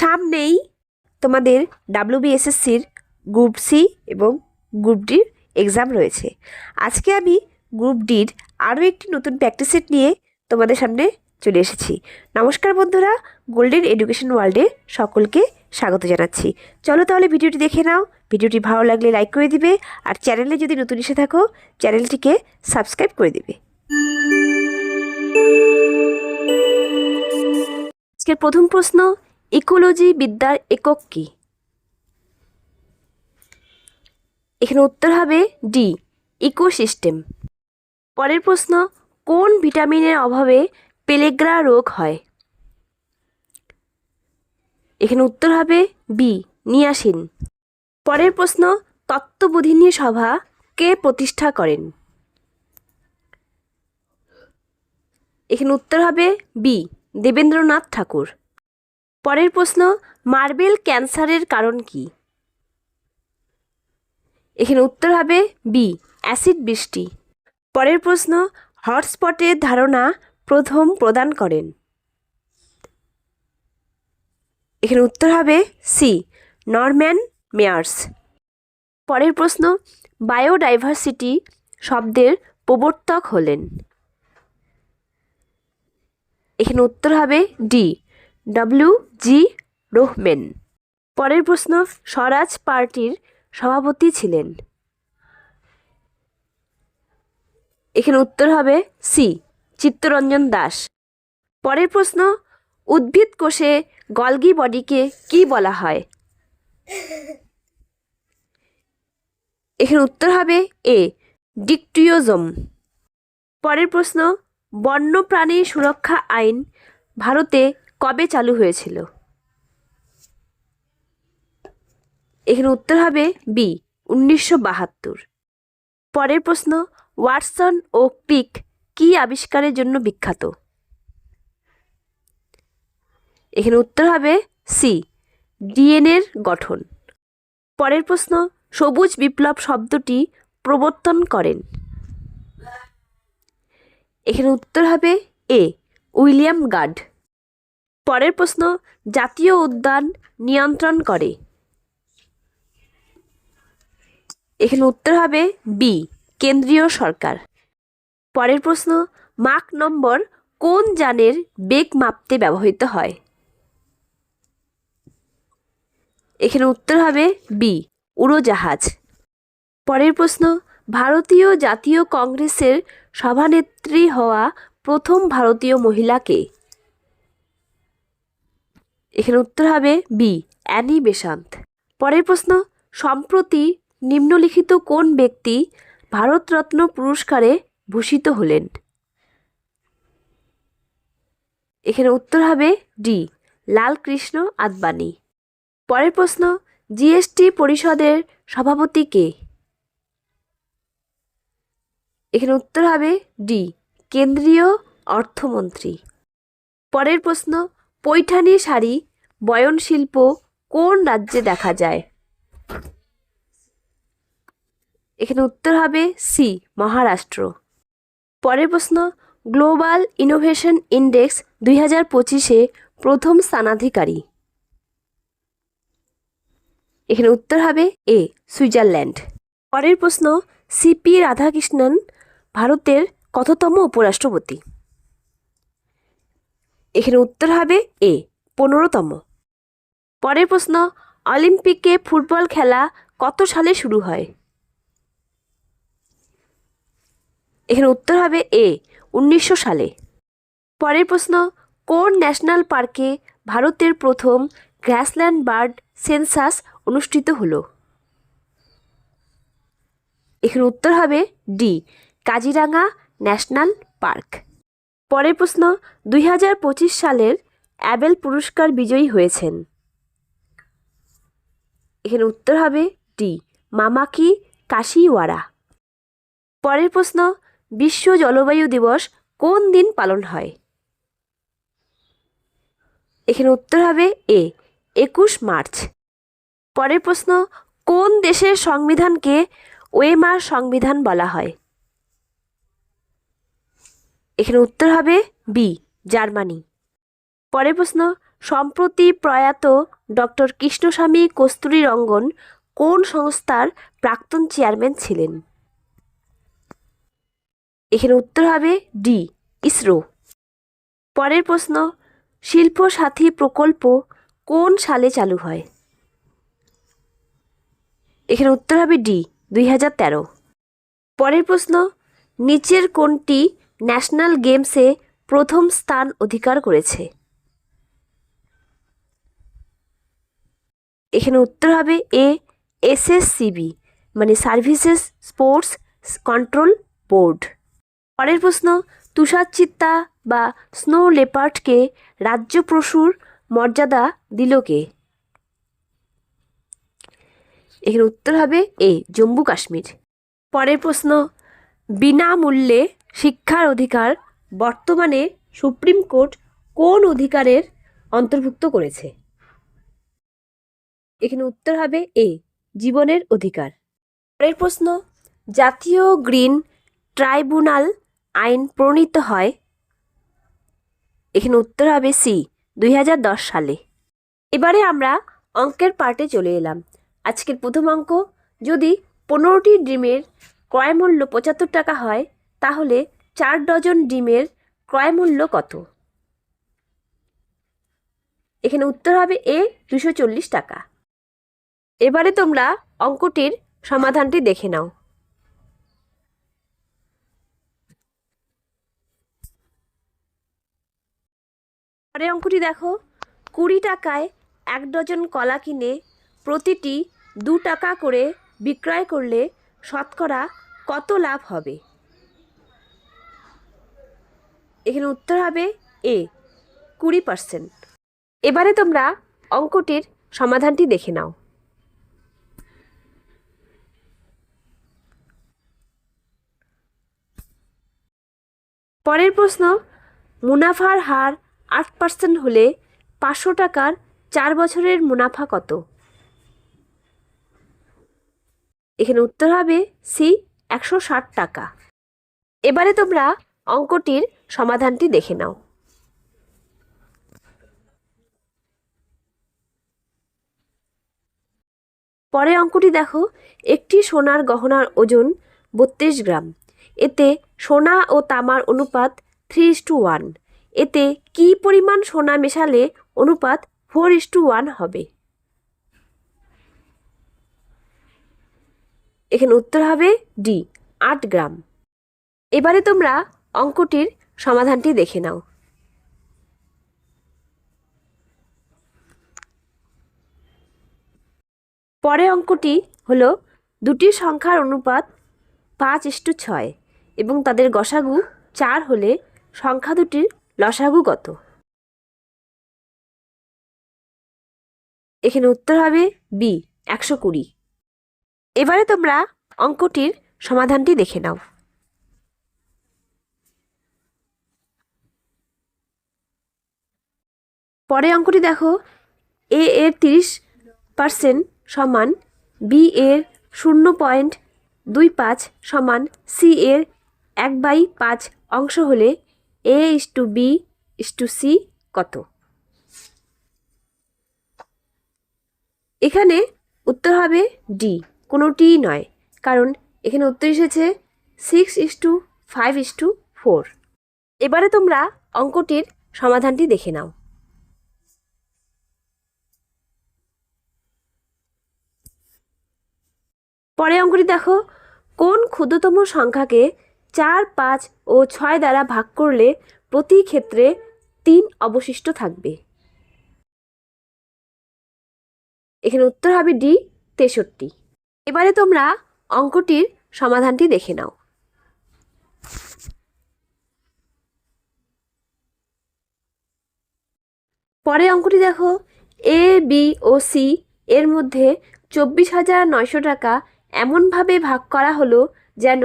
সামনেই তোমাদের ডাব্লিউবিএসএসসির গ্রুপ সি এবং গ্রুপ ডির এক্সাম রয়েছে। আজকে আমি গ্রুপ ডির আরও একটি নতুন প্র্যাকটিস সেট নিয়ে তোমাদের সামনে চলে এসেছি। নমস্কার বন্ধুরা গোল্ডেন এডুকেশন ওয়ার্ল্ডে সকলকে স্বাগত জানাচ্ছি। চলো তাহলে ভিডিওটি দেখে নাও, ভিডিওটি ভালো লাগলে লাইক করে দিবে, আর চ্যানেলে যদি নতুন এসে থাকো চ্যানেলটিকে সাবস্ক্রাইব করে দিবে। আজকের প্রথম প্রশ্ন ইকোলজি বিদ্যার একক কী? এখানে উত্তর হবে ডি ইকোসিস্টেম। পরের প্রশ্ন, কোন ভিটামিনের অভাবে পেলেগ্রা রোগ হয়? এখানে উত্তর হবে বি নিয়াসিন। পরের প্রশ্ন তত্ত্ববোধিনী সভা কে প্রতিষ্ঠা করেন? এখানে উত্তর হবে বি দেবেন্দ্রনাথ ঠাকুর। পরের প্রশ্ন, মার্বেল ক্যান্সারের কারণ কি? এখানে উত্তর হবে বি অ্যাসিড বৃষ্টি। পরের প্রশ্ন হটস্পটের ধারণা প্রথম প্রদান করেন। এখানে উত্তর হবে সি নরম্যান মেয়ার্স। পরের প্রশ্ন, বায়োডাইভার্সিটি শব্দের প্রবর্তক হলেন। এখানে উত্তর হবে ডি ডব্লিউ জি রোহমেন। পরের প্রশ্ন, স্বরাজ পার্টির সভাপতি ছিলেন। এখানে উত্তর হবে সি, চিত্তরঞ্জন দাস। পরের প্রশ্ন, উদ্ভিদ কোষে গলগি বডিকে কি বলা হয়? এখানে উত্তর হবে এ ডিকটিওজম পরের প্রশ্ন, বন্যপ্রাণী সুরক্ষা আইন ভারতে কবে চালু হয়েছিল? এখানে উত্তর হবে বি উনিশশো বাহাত্তর। পরের প্রশ্ন, ওয়াটসন ও ক্রিক কি আবিষ্কারের জন্য বিখ্যাত? এখানে উত্তর হবে সি ডিএনএর গঠন। পরের প্রশ্ন, সবুজ বিপ্লব শব্দটি প্রবর্তন করেন? এখানে উত্তর হবে এ উইলিয়াম গার্ড। পরের প্রশ্ন, জাতীয় উদ্যান নিয়ন্ত্রণ করে। এখানে উত্তর হবে বি, কেন্দ্রীয় সরকার। পরের প্রশ্ন মাক নম্বর কোন যানের বেগ মাপতে ব্যবহৃত হয়? এখানে উত্তর হবে বি, উড়োজাহাজ। পরের প্রশ্ন, ভারতীয় জাতীয় কংগ্রেসের সভানেত্রী হওয়া প্রথম ভারতীয় মহিলাকে এখানে উত্তর হবে বি, অ্যানি বেসান্ত পরের প্রশ্ন, সম্প্রতি নিম্নলিখিত কোন ব্যক্তি ভারতরত্ন পুরস্কারে ভূষিত হলেন? এখানে উত্তর হবে ডি, লালকৃষ্ণ আদবানি। পরের প্রশ্ন জিএসটি পরিষদের সভাপতি কে? এখানে উত্তর হবে ডি, কেন্দ্রীয় অর্থমন্ত্রী। পরের প্রশ্ন পৈঠানি শাড়ি, বয়নশিল্প কোন রাজ্যে দেখা যায়? এখানে উত্তর হবে সি, মহারাষ্ট্র। পরের প্রশ্ন, গ্লোবাল ইনোভেশন ইন্ডেক্স দুই হাজার পঁচিশে প্রথম স্থানাধিকারী। এখানে উত্তর হবে এ, সুইজারল্যান্ড। পরের প্রশ্ন সিপি রাধাকৃষ্ণন ভারতের কততম উপরাষ্ট্রপতি? এখানে উত্তর হবে এ, পনেরোতম। পরের প্রশ্ন, অলিম্পিকে ফুটবল খেলা কত সালে শুরু হয়? এখানে উত্তর হবে এ, উনিশশো সালে। পরের প্রশ্ন, কোন ন্যাশনাল পার্কে ভারতের প্রথম গ্রাসল্যান্ড বার্ড সেন্সাস অনুষ্ঠিত হলো? এখানে উত্তর হবে ডি কাজিরাঙ্গা ন্যাশনাল পার্ক। পরের প্রশ্ন, দুই হাজার পঁচিশ সালের অ্যাবেল পুরস্কার বিজয়ী হয়েছেন। এখানে উত্তর হবে ডি মামাকি কাশিওয়ারা। পরের প্রশ্ন, বিশ্ব জলবায়ু দিবস কোন দিন পালন হয়? এখানে উত্তর হবে এ, একুশ মার্চ। পরের প্রশ্ন, কোন দেশের সংবিধানকে ওয়েমার সংবিধান বলা হয়? এখানে উত্তর হবে বি জার্মানি। পরের প্রশ্ন, সম্প্রতি প্রয়াত ডক্টর কৃষ্ণস্বামী কস্তুরী রঙ্গন কোন সংস্থার প্রাক্তন চেয়ারম্যান ছিলেন? এখানে উত্তর হবে ডি ইসরো। পরের প্রশ্ন শিল্প সাথী প্রকল্প কোন সালে চালু হয়? এখানে উত্তর হবে ডি দুই হাজার তেরো। পরের প্রশ্ন, নিচের কোনটি ন্যাশনাল গেমসে প্রথম স্থান অধিকার করেছে। এখানে উত্তর হবে এ এসএসসিবি মানে সার্ভিসেস স্পোর্টস কন্ট্রোল বোর্ড। পরের প্রশ্ন, তুষার চিত্তা বা স্নো লেপার্ডকে রাজ্য পশুর মর্যাদা দিল কে? এখানে উত্তর হবে এ, জম্মু কাশ্মীর। পরের প্রশ্ন, বিনামূল্যে শিক্ষার অধিকার বর্তমানে সুপ্রিম কোর্ট কোন অধিকারের অন্তর্ভুক্ত করেছে? এখানে উত্তর হবে এ, জীবনের অধিকার। পরের প্রশ্ন, জাতীয় গ্রিন ট্রাইব্যুনাল আইন প্রণীত হয়? এখানে উত্তর হবে সি, দুই হাজার দশ সালে। এবারে আমরা অঙ্কের পার্টে চলে এলাম। আজকের প্রথম অঙ্ক, যদি পনেরোটি ডিমের ক্রয় মূল্য পঁচাত্তর টাকা হয় তাহলে চার ডজন ডিমের ক্রয় মূল্য কত? এখানে উত্তর হবে এ, দুশো চল্লিশ টাকা। এবারে তোমরা অঙ্কটির সমাধানটি দেখে নাও। পরে অঙ্কটি দেখো। কুড়ি টাকায় এক ডজন কলা কিনে প্রতিটি দু টাকা করে বিক্রয় করলে শতকরা কত লাভ হবে? এখানে উত্তর হবে এ, কুড়ি পার্সেন্ট এবারে তোমরা অঙ্কটির সমাধানটি দেখে নাও। পরের প্রশ্ন, মুনাফার হার আট পার্সেন্ট হলে পাঁচশো টাকার চার বছরের মুনাফা কত? এখানে উত্তর হবে সি, একশো ষাট টাকা। এবারে তোমরা অঙ্কটির সমাধানটি দেখে নাও। পরের অঙ্কটি দেখো, একটি সোনার গহনার ওজন বত্রিশ গ্রাম। এতে সোনা ও তামার অনুপাত থ্রি ইস টু ওয়ান। এতে কি পরিমাণ সোনা মেশালে অনুপাত ফোর ইস টু ওয়ান হবে? এখানে উত্তর হবে ডি, আট গ্রাম। এবারে তোমরা অঙ্কটির সমাধানটি দেখে নাও। পরে অঙ্কটি হলো দুটি সংখ্যার অনুপাত পাঁচ ইস্টু ছয় এবং তাদের গসাগু চার হলে সংখ্যা দুটির লসাগু কত? এখানে উত্তর হবে বি, একশো কুড়ি। এবারে তোমরা অঙ্কটির সমাধানটি দেখে নাও। পরে অঙ্কটি দেখো। এ এর তিরিশ পার্সেন্ট সমান বি এর শূন্য পয়েন্ট দুই পাঁচ সমান সি এর এক বাই পাঁচ অংশ হলে A is to B is to C কত? এখানে উত্তর হবে ডি কোনোটিই নয়, কারণ এখানে উত্তর এসেছে six is to five is to four এবারে তোমরা অঙ্কটির সমাধানটি দেখে নাও। পরে অঙ্কটি দেখো, কোন ক্ষুদ্রতম সংখ্যাকে চার, পাঁচ ও ছয় দ্বারা ভাগ করলে প্রতি ক্ষেত্রে তিন অবশিষ্ট থাকবে। এখানে উত্তর হবে ডি, তেষট্টি। এবারে তোমরা অঙ্কটির সমাধানটি দেখে নাও। পরে অঙ্কটি দেখো, এ, বি ও সি এর মধ্যে চব্বিশ হাজার নয়শো টাকা এমনভাবে ভাগ করা হলো যেন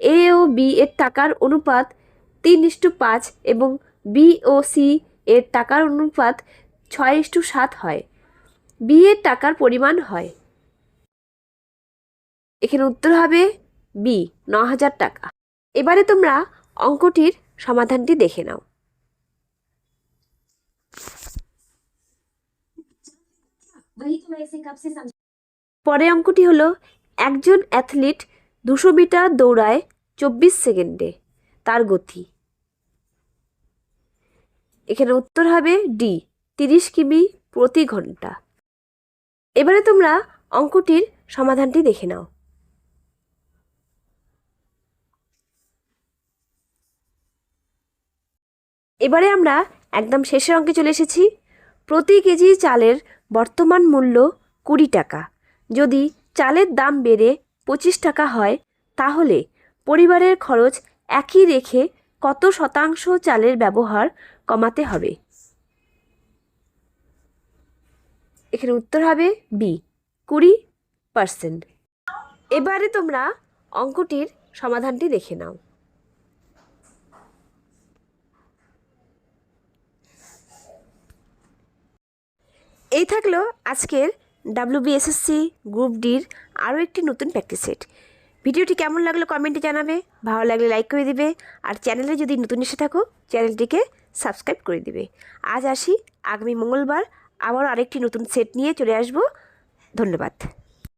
এ ও বি এর টাকার অনুপাত তিন ইস্টু পাঁচ এবং বি ও সি এর টাকার অনুপাত ছয় ইস্টু সাত হয়। বি এর টাকার পরিমাণ হয়। এখানে উত্তর হবে বি ন হাজার টাকা। এবারে তোমরা অঙ্কটির সমাধানটি দেখে নাও। পরে অঙ্কটি হলো একজন অ্যাথলিট দুশো মিটার দৌড়ায় চব্বিশ সেকেন্ডে, তার গতি। এখানে উত্তর হবে ডি তিরিশ কিমি প্রতি ঘণ্টা। এবারে তোমরা অঙ্কটির সমাধানটি দেখে নাও। এবারে আমরা একদম শেষের অঙ্কে চলে এসেছি। প্রতি কেজি চালের বর্তমান মূল্য কুড়ি টাকা। যদি চালের দাম বেড়ে পঁচিশ টাকা হয়, তাহলে পরিবারের খরচ একই রেখে কত শতাংশ চালের ব্যবহার কমাতে হবে? এখানে উত্তর হবে বি কুড়ি পার্সেন্ট। এবারে তোমরা অঙ্কটির সমাধানটি দেখে নাও। এই থাকল আজকের ডাব্লিউবিএসএসসি গ্রুপ ডির আরও একটি নতুন প্র্যাকটিস সেট ভিডিওটি কেমন লাগল কমেন্টে জানাবে, ভালো লাগলে লাইক করে দিবে, আর চ্যানেলে যদি নতুন এসে থাকো চ্যানেলটিকে সাবস্ক্রাইব করে দিবে। আজ আসি, আগামী মঙ্গলবার আবার আরেকটি নতুন সেট নিয়ে চলে আসব। ধন্যবাদ।